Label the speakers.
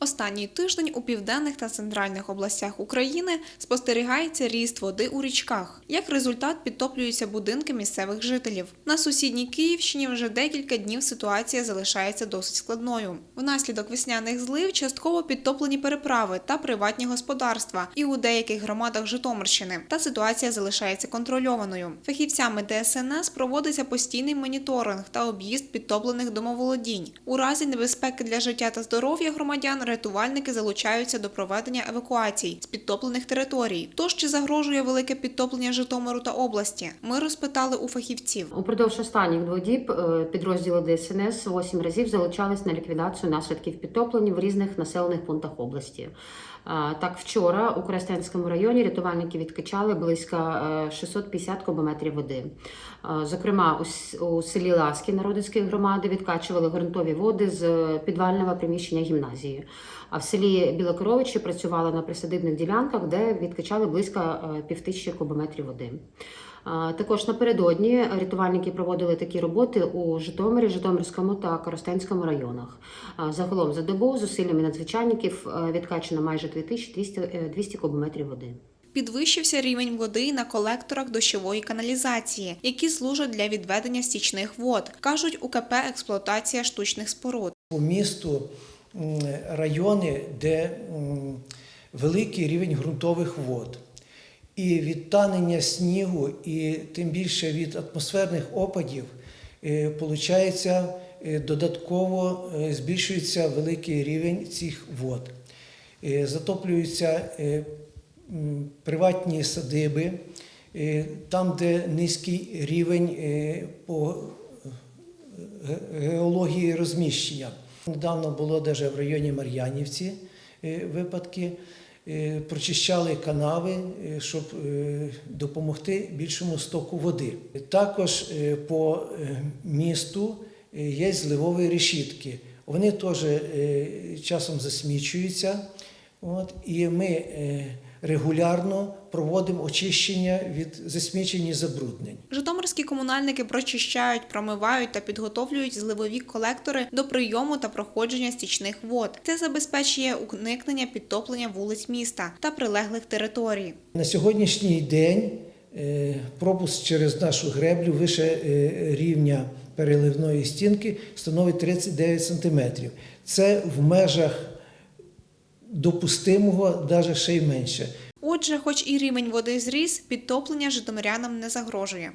Speaker 1: Останній тиждень у південних та центральних областях України спостерігається ріст води у річках. Як результат, підтоплюються будинки місцевих жителів. На сусідній Київщині вже декілька днів ситуація залишається досить складною. Внаслідок весняних злив частково підтоплені переправи та приватні господарства і у деяких громадах Житомирщини. Та ситуація залишається контрольованою. Фахівцями ДСНС проводиться постійний моніторинг та об'їзд підтоплених домоволодінь. У разі небезпеки для життя та здоров'я громадян рятувальники залучаються до проведення евакуацій з підтоплених територій. Тож чи загрожує велике підтоплення Житомиру та області? Ми розпитали у фахівців.
Speaker 2: Упродовж останніх двох діб е, підрозділи ДСНС восім разів залучались на ліквідацію наслідків підтоплень в різних населених пунктах області. Так, вчора у Коростенському районі рятувальники відкачали близько е, 650 кубометрів води. Зокрема, у селі Ласки Народицької громади відкачували ґрунтові води з е, підвального приміщення гімназії. А в селі Білокоровичі працювали на присадибних ділянках, де відкачали близько е, півтисячі кубометрів води. Також напередодні рятувальники проводили такі роботи у Житомирі, Житомирському та Коростенському районах. Загалом за добу зусиллями надзвичайників е, відкачано майже 2200 е, 200 кубометрів води.
Speaker 1: Підвищився рівень води на колекторах дощової каналізації, які служать для відведення стічних вод, кажуть УКП експлуатація штучних споруд.
Speaker 3: По місту райони, де великий рівень ґрунтових вод. І від танення снігу, і тим більше від атмосферних опадів, е, получається, е, додатково е, збільшується великий рівень цих вод. Е, Затоплюються е, приватні садиби, е, там, де низький рівень е, по геології розміщення. Недавно було навіть в районі Мар'янівці е, випадки. Е, Прочищали канави, е, щоб допомогти більшому стоку води. Також по місту є зливові решітки. Вони теж часом засмічуються. От, і ми регулярно проводимо очищення від засмічень і забруднень.
Speaker 1: Житомирські комунальники прочищають, промивають та підготовлюють зливові колектори до прийому та проходження стічних вод. Це забезпечує уникнення підтоплення вулиць міста та прилеглих територій.
Speaker 3: На сьогоднішній день е, пропуск через нашу греблю вище е, рівня переливної стінки становить 39 сантиметрів. Це в межах допустимого, навіть ще й менше.
Speaker 1: Отже, хоч і рівень води зріс, підтоплення житомирянам не загрожує.